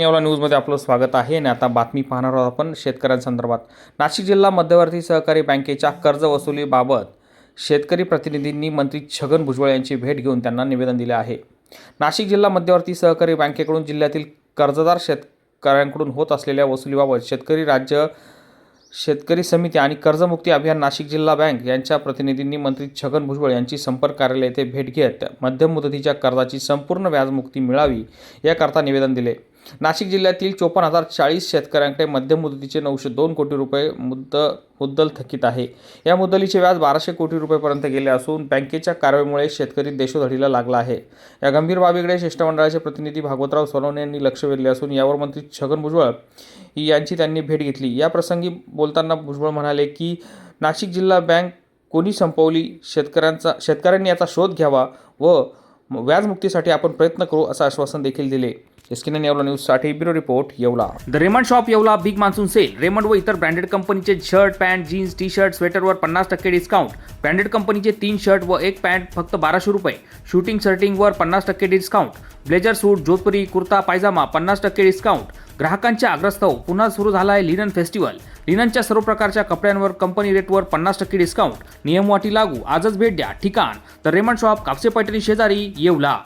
येवला न्यूजमध्ये आपलं स्वागत आहे. आणि आता बातमी पाहणार आहोत आपण शेतकऱ्यांसंदर्भात. नाशिक जिल्हा मध्यवर्ती सहकारी बँकेच्या कर्ज वसुलीबाबत शेतकरी प्रतिनिधींनी मंत्री छगन भुजबळ यांची भेट घेऊन त्यांना निवेदन दिले आहे. नाशिक जिल्हा मध्यवर्ती सहकारी बँकेकडून जिल्ह्यातील कर्जदार शेतकऱ्यांकडून होत असलेल्या वसुलीबाबत शेतकरी राज्य शेतकरी समिती आणि कर्जमुक्ती अभियान नाशिक जिल्हा बँक यांच्या प्रतिनिधींनी मंत्री छगन भुजबळ यांची संपर्क कार्यालय येथे भेट घेत मध्यम मुदतीच्या कर्जाची संपूर्ण व्याजमुक्ती मिळावी याकरता निवेदन दिले. नाशिक जिल्ह्यातील चोपन्न हजार चाळीस शेतकऱ्यांकडे मध्यम मुदतीचे नऊशे दोन कोटी रुपये मुद्द मुद्दल थकीत आहे. या मुद्दलीचे व्याज बाराशे कोटी रुपयेपर्यंत गेले असून बँकेच्या कारवाईमुळे शेतकरी देशोधडीला लागला आहे. या गंभीर बाबीकडे शिष्टमंडळाचे प्रतिनिधी भागवतराव सोनवणे यांनी लक्ष वेधले असून यावर मंत्री छगन भुजबळ यांची त्यांनी भेट घेतली. या प्रसंगी बोलताना भुजबळ म्हणाले की नाशिक जिल्हा बँक कोणी संपवली? शेतकऱ्यांचा शेतकऱ्यांनी याचा शोध घ्यावा व व्याजमुक्तीसाठी आपण प्रयत्न करू असं आश्वासन देखील दिले. एसकेन येवला न्यूजसाठी bureau report Yeola. The Raymond shop Yeola big monsoon sale Raymond व इतर ब्रँडेड कंपनीचे shirt pant jeans T shirt स्वेटरवर पन्नास टक्के डिस्काउंट ब्रँडेड कंपनीचे तीन शर्ट व एक पॅन्ट फक्त बाराशे रुपये. शूटिंग शर्टिंगवर पन्नास टक्के discount blazer suit Jodhpuri kurta pyjama पन्नास टक्के डिस्काउंट ग्राहकांच्या आग्रस्तव पुन्हा सुरू झाला आहे लिनन फेस्टिवल लिननच्या सर्व प्रकारच्या कपड्यांवर कंपनी रेटवर पन्नास टक्के डिस्काउंट नियमवाटी लागू आजच भेट द्या. ठिकाण. तर रेमंड शॉप कापसे पैठणी शेजारी येवला.